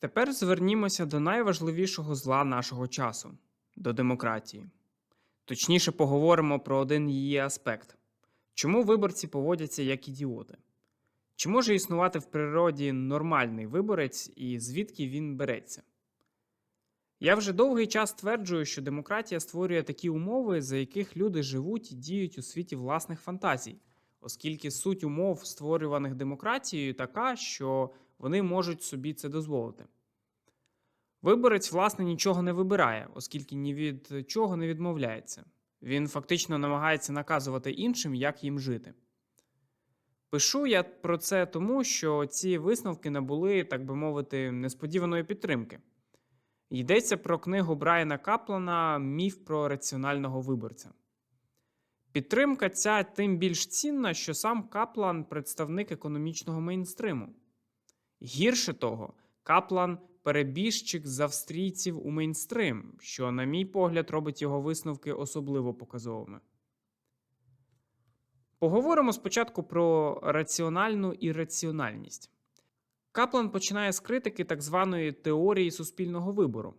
Тепер звернімося до найважливішого зла нашого часу до демократії. Точніше, поговоримо про один її аспект: чому виборці поводяться як ідіоти? Чи може існувати в природі нормальний виборець і звідки він береться? Я вже довгий час стверджую, що демократія створює такі умови, за яких люди живуть і діють у світі власних фантазій, оскільки суть умов, створюваних демократією, така, що вони можуть собі це дозволити. Виборець, власне, нічого не вибирає, оскільки ні від чого не відмовляється. Він фактично намагається наказувати іншим, як їм жити. Пишу я про це тому, що ці висновки набули, так би мовити, несподіваної підтримки. Йдеться про книгу Брайана Каплана Міф про раціонального виборця. Підтримка ця тим більш цінна, що сам Каплан представник економічного мейнстриму. Гірше того, Каплан перебіжчик з австрійців у мейнстрим, що, на мій погляд, робить його висновки особливо показовими. Поговоримо спочатку про раціональну ірраціональність. Каплан починає з критики так званої теорії суспільного вибору.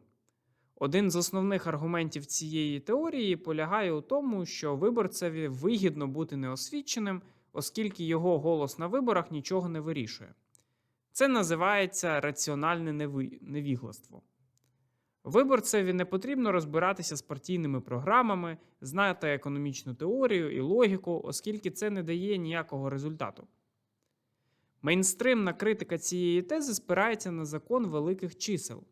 Один з основних аргументів цієї теорії полягає у тому, що виборцеві вигідно бути неосвіченим, оскільки його голос на виборах нічого не вирішує. Це називається раціональне невігластво. Виборцеві не потрібно розбиратися з партійними програмами, знати економічну теорію і логіку, оскільки це не дає ніякого результату. Мейнстримна критика цієї тези спирається на закон великих чисел.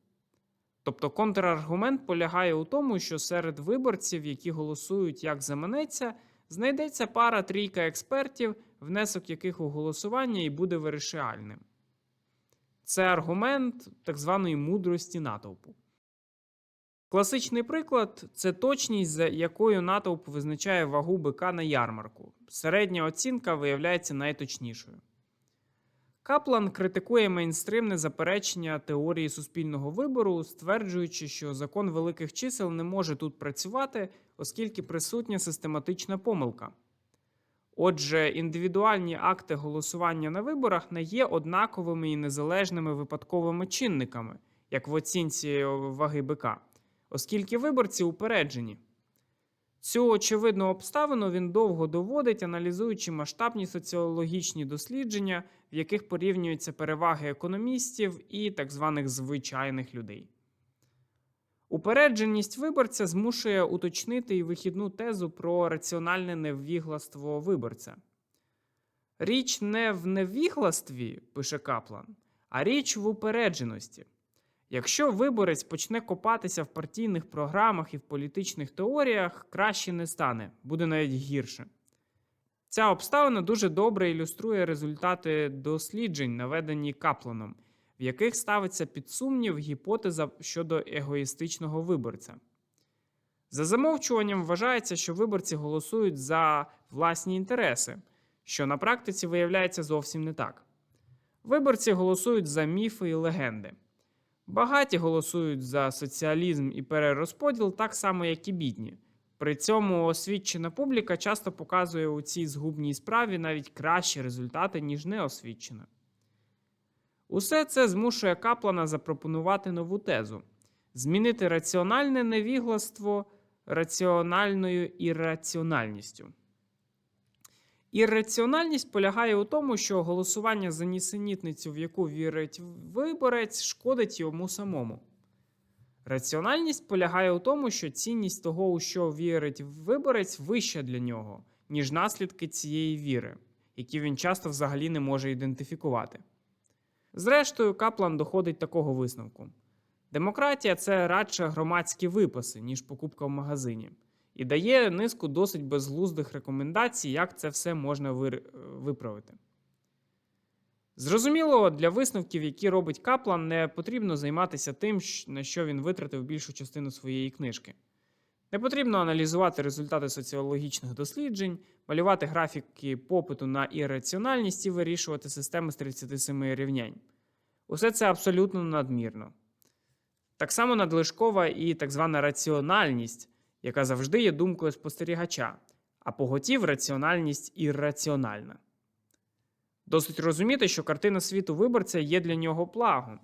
Тобто контраргумент полягає у тому, що серед виборців, які голосують як заманеться, знайдеться пара трійка експертів, внесок яких у голосування і буде вирішальним. Це аргумент так званої мудрості натовпу. Класичний приклад це точність, за якою натовп визначає вагу бика на ярмарку. Середня оцінка виявляється найточнішою. Каплан критикує мейнстримне заперечення теорії суспільного вибору, стверджуючи, що закон великих чисел не може тут працювати, оскільки присутня систематична помилка. Отже, індивідуальні акти голосування на виборах не є однаковими і незалежними випадковими чинниками, як в оцінці ваги бика, оскільки виборці упереджені. Цю очевидну обставину він довго доводить, аналізуючи масштабні соціологічні дослідження, в яких порівнюються переваги економістів і так званих звичайних людей. Упередженість виборця змушує уточнити і вихідну тезу про раціональне невігластво виборця. Річ не в невігластві, пише Каплан, а річ в упередженості. Якщо виборець почне копатися в партійних програмах і в політичних теоріях, краще не стане, буде навіть гірше. Ця обставина дуже добре ілюструє результати досліджень, наведені Капланом, в яких ставиться під сумнів гіпотеза щодо егоїстичного виборця. За замовчуванням вважається, що виборці голосують за власні інтереси, що на практиці виявляється зовсім не так. Виборці голосують за міфи і легенди. Багаті голосують за соціалізм і перерозподіл так само, як і бідні. При цьому освічена публіка часто показує у цій згубній справі навіть кращі результати, ніж неосвічена. Усе це змушує Каплана запропонувати нову тезу: змінити раціональне невігластво раціональною ірраціональністю. Ірраціональність полягає у тому, що голосування за нісенітницю, в яку вірить виборець, шкодить йому самому. Раціональність полягає у тому, що цінність того, у що вірить виборець, вища для нього, ніж наслідки цієї віри, які він часто взагалі не може ідентифікувати. Зрештою, Каплан доходить такого висновку: демократія це радше громадські випаси, ніж покупка в магазині, і дає низку досить безглуздих рекомендацій, як це все можна вир- виправити. Зрозуміло, для висновків, які робить Каплан, не потрібно займатися тим, на що він витратив більшу частину своєї книжки. Не потрібно аналізувати результати соціологічних досліджень, малювати графіки попиту на ірраціональність і вирішувати системи з 37 рівнянь. Усе це абсолютно надмірно. Так само надлишкова і так звана раціональність, яка завжди є думкою спостерігача, а поготів раціональність ірраціональна. Досить розуміти, що картина світу виборця є для нього плагом.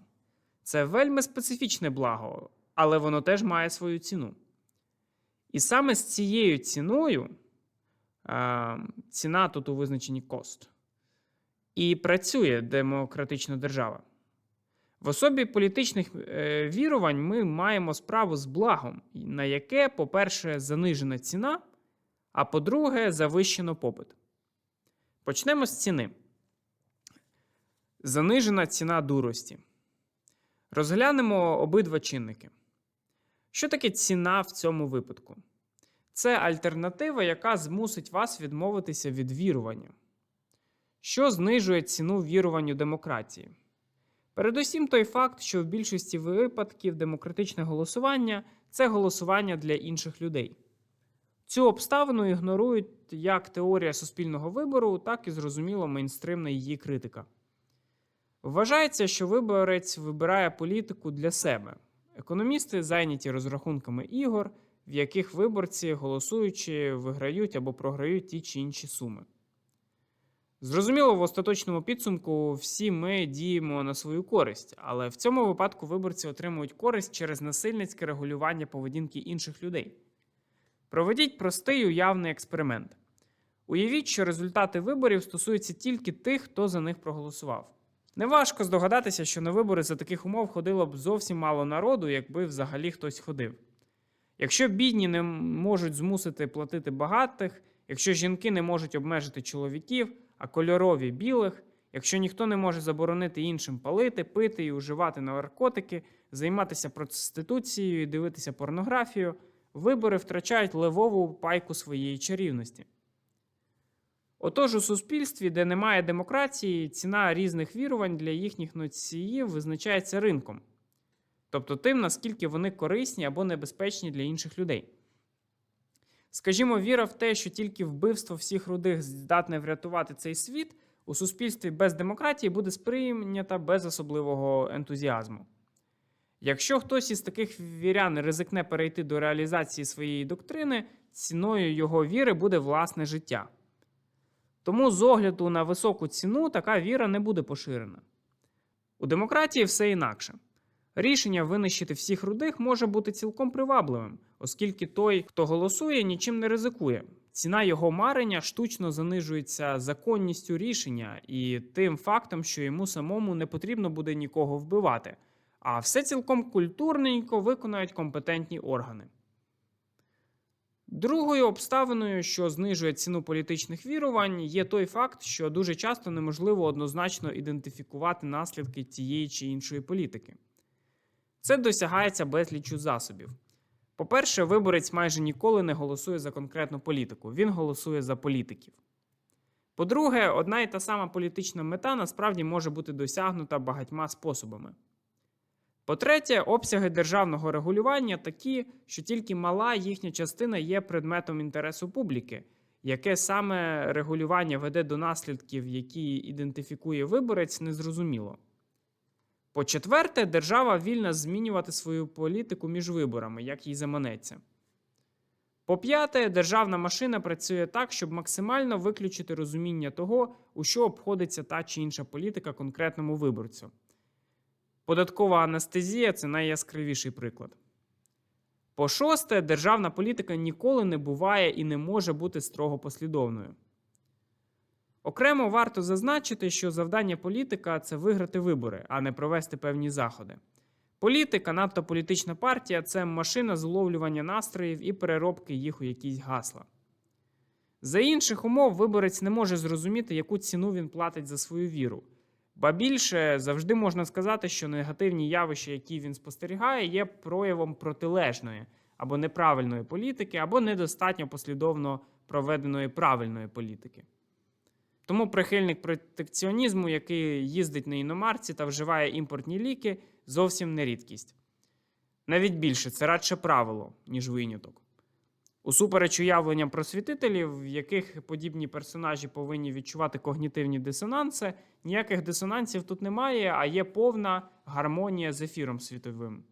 Це вельми специфічне благо, але воно теж має свою ціну. І саме з цією ціною, ціна тут у визначенні cost, і працює демократична держава. В особі політичних е, вірувань ми маємо справу з благом, на яке, по-перше, занижена ціна, а по-друге, завищено попит. Почнемо з ціни. Занижена ціна дурості. Розглянемо обидва чинники. Що таке ціна в цьому випадку? Це альтернатива, яка змусить вас відмовитися від вірування. Що знижує ціну віруванню демократії? Передусім той факт, що в більшості випадків демократичне голосування це голосування для інших людей. Цю обставину ігнорують як теорія суспільного вибору, так і зрозуміло мейнстримна її критика. Вважається, що виборець вибирає політику для себе. Економісти зайняті розрахунками ігор, в яких виборці, голосуючи, виграють або програють ті чи інші суми. Зрозуміло, в остаточному підсумку всі ми діємо на свою користь, але в цьому випадку виборці отримують користь через насильницьке регулювання поведінки інших людей. Проведіть простий уявний експеримент. Уявіть, що результати виборів стосуються тільки тих, хто за них проголосував. Неважко здогадатися, що на вибори за таких умов ходило б зовсім мало народу, якби взагалі хтось ходив. Якщо бідні не можуть змусити платити багатих, якщо жінки не можуть обмежити чоловіків, а кольорові білих, якщо ніхто не може заборонити іншим палити, пити і уживати наркотики, займатися проституцією і дивитися порнографію, вибори втрачають левову пайку своєї чарівності. Отож, у суспільстві, де немає демократії, ціна різних вірувань для їхніх носіїв визначається ринком, тобто тим, наскільки вони корисні або небезпечні для інших людей. Скажімо, віра в те, що тільки вбивство всіх рудих здатне врятувати цей світ, у суспільстві без демократії буде сприйнята без особливого ентузіазму. Якщо хтось із таких вірян ризикне перейти до реалізації своєї доктрини, ціною його віри буде власне життя. Тому з огляду на високу ціну така віра не буде поширена. У демократії все інакше. Рішення винищити всіх рудих може бути цілком привабливим, оскільки той, хто голосує, нічим не ризикує. Ціна його марення штучно занижується законністю рішення і тим фактом, що йому самому не потрібно буде нікого вбивати, а все цілком культурненько виконають компетентні органи. Другою обставиною, що знижує ціну політичних вірувань, є той факт, що дуже часто неможливо однозначно ідентифікувати наслідки тієї чи іншої політики. Це досягається безліччю засобів. По-перше, виборець майже ніколи не голосує за конкретну політику, він голосує за політиків. По-друге, одна і та сама політична мета насправді може бути досягнута багатьма способами. По-третє, обсяги державного регулювання такі, що тільки мала їхня частина є предметом інтересу публіки, яке саме регулювання веде до наслідків, які ідентифікує виборець, незрозуміло. По-четверте, держава вільна змінювати свою політику між виборами, як їй заманеться. По-п'яте, державна машина працює так, щоб максимально виключити розуміння того, у що обходиться та чи інша політика конкретному виборцю. Податкова анестезія це найяскравіший приклад. По шосте, державна політика ніколи не буває і не може бути строго послідовною. Окремо варто зазначити, що завдання політика це виграти вибори, а не провести певні заходи. Політика, надто політична партія це машина зловлювання настроїв і переробки їх у якісь гасла. За інших умов виборець не може зрозуміти, яку ціну він платить за свою віру. Ба більше завжди можна сказати, що негативні явища, які він спостерігає, є проявом протилежної або неправильної політики, або недостатньо послідовно проведеної правильної політики. Тому прихильник протекціонізму, який їздить на іномарці та вживає імпортні ліки, зовсім не рідкість. Навіть більше це радше правило, ніж виняток. Усупереч уявленням просвітителів, в яких подібні персонажі повинні відчувати когнітивні дисонанси, ніяких дисонансів тут немає, а є повна гармонія з ефіром світовим.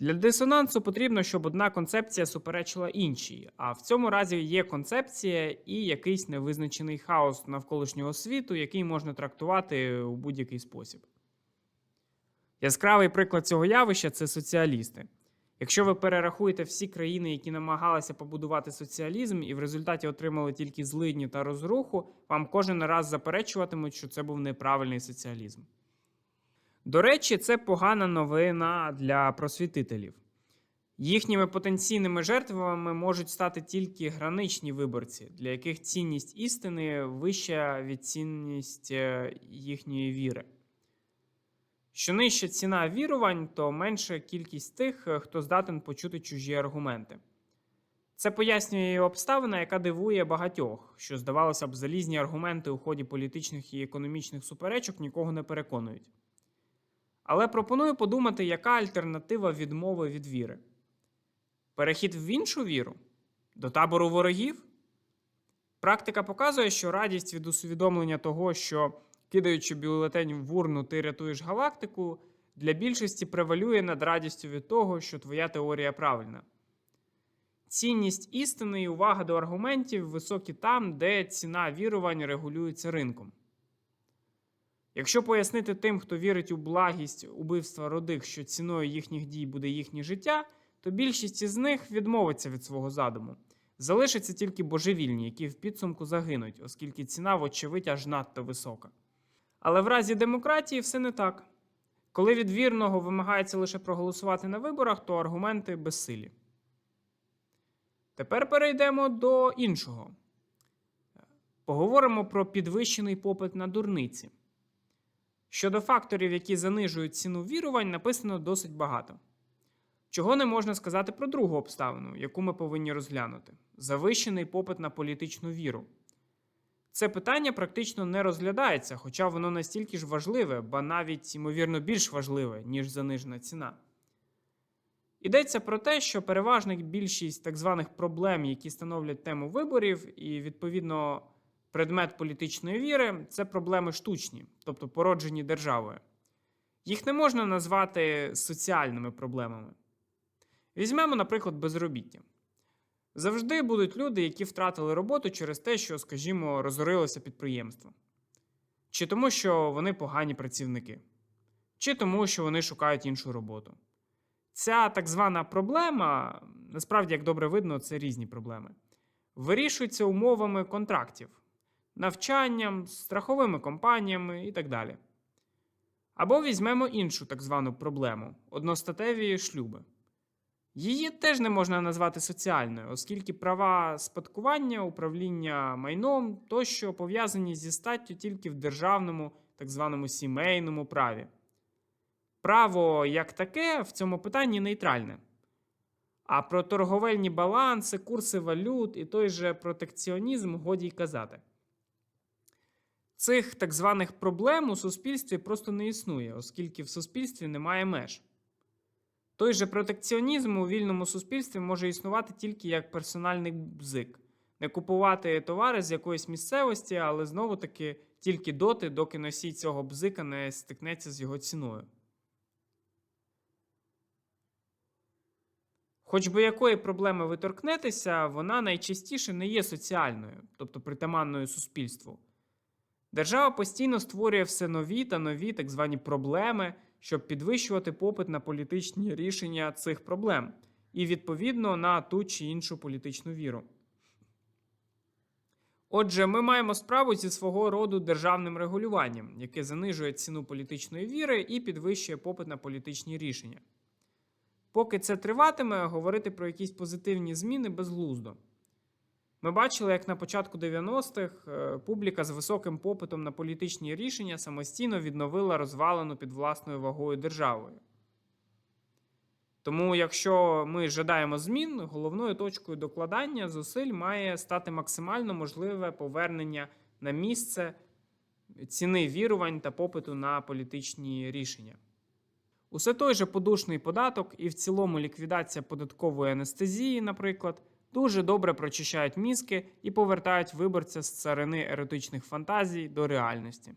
Для дисонансу потрібно, щоб одна концепція суперечила іншій, а в цьому разі є концепція і якийсь невизначений хаос навколишнього світу, який можна трактувати у будь-який спосіб. Яскравий приклад цього явища це соціалісти. Якщо ви перерахуєте всі країни, які намагалися побудувати соціалізм, і в результаті отримали тільки злидні та розруху, вам кожен раз заперечуватимуть, що це був неправильний соціалізм. До речі, це погана новина для просвітителів. Їхніми потенційними жертвами можуть стати тільки граничні виборці, для яких цінність істини вища від цінність е, їхньої віри. Що нижча ціна вірувань, то менша кількість тих, е, хто здатен почути чужі аргументи. Це пояснює обставина, яка дивує багатьох, що, здавалося б, залізні аргументи у ході політичних і економічних суперечок нікого не переконують. Але пропоную подумати, яка альтернатива відмови від віри. Перехід в іншу віру? До табору ворогів? Практика показує, що радість від усвідомлення того, що кидаючи бюлетень в урну, ти рятуєш галактику, для більшості превалює над радістю від того, що твоя теорія правильна. Цінність істини і увага до аргументів високі там, де ціна вірувань регулюється ринком. Якщо пояснити тим, хто вірить у благість убивства родих, що ціною їхніх дій буде їхнє життя, то більшість із них відмовиться від свого задуму. Залишаться тільки божевільні, які в підсумку загинуть, оскільки ціна, вочевидь, аж надто висока. Але в разі демократії все не так. Коли від вірного вимагається лише проголосувати на виборах, то аргументи безсилі. Тепер перейдемо до іншого. Поговоримо про підвищений попит на дурниці. Щодо факторів, які занижують ціну вірувань, написано досить багато. Чого не можна сказати про другу обставину, яку ми повинні розглянути завищений попит на політичну віру. Це питання практично не розглядається, хоча воно настільки ж важливе, ба навіть, ймовірно, більш важливе, ніж занижена ціна. Йдеться про те, що переважна більшість так званих проблем, які становлять тему виборів, і, відповідно, предмет політичної віри це проблеми штучні, тобто породжені державою. Їх не можна назвати соціальними проблемами. Візьмемо, наприклад, безробіття. Завжди будуть люди, які втратили роботу через те, що, скажімо, розорилося підприємство. Чи тому, що вони погані працівники, чи тому, що вони шукають іншу роботу. Ця так звана проблема, насправді, як добре видно, це різні проблеми, вирішується умовами контрактів, навчанням, страховими компаніями і так далі. Або візьмемо іншу так звану проблему одностатеві шлюби. Її теж не можна назвати соціальною, оскільки права спадкування, управління майном тощо пов'язані зі статтю тільки в державному, так званому сімейному праві. Право як таке в цьому питанні нейтральне. А про торговельні баланси, курси валют і той же протекціонізм годі й казати. Цих так званих проблем у суспільстві просто не існує, оскільки в суспільстві немає меж. Той же протекціонізм у вільному суспільстві може існувати тільки як персональний бзик, не купувати товари з якоїсь місцевості, але знову таки тільки доти, доки носій цього бзика не стикнеться з його ціною. Хоч би якої проблеми ви торкнетеся, вона найчастіше не є соціальною, тобто притаманною суспільству. Держава постійно створює все нові та нові так звані проблеми, щоб підвищувати попит на політичні рішення цих проблем і, відповідно, на ту чи іншу політичну віру. Отже, ми маємо справу зі свого роду державним регулюванням, яке занижує ціну політичної віри і підвищує попит на політичні рішення. Поки це триватиме, говорити про якісь позитивні зміни безглуздо. Ми бачили, як на початку 90-х е, публіка з високим попитом на політичні рішення самостійно відновила розвалену під власною вагою державою. Тому, якщо ми жадаємо змін, головною точкою докладання зусиль має стати максимально можливе повернення на місце ціни вірувань та попиту на політичні рішення. Усе той же подушний податок і в цілому ліквідація податкової анестезії, наприклад, дуже добре прочищають мізки і повертають виборця з царини еротичних фантазій до реальності.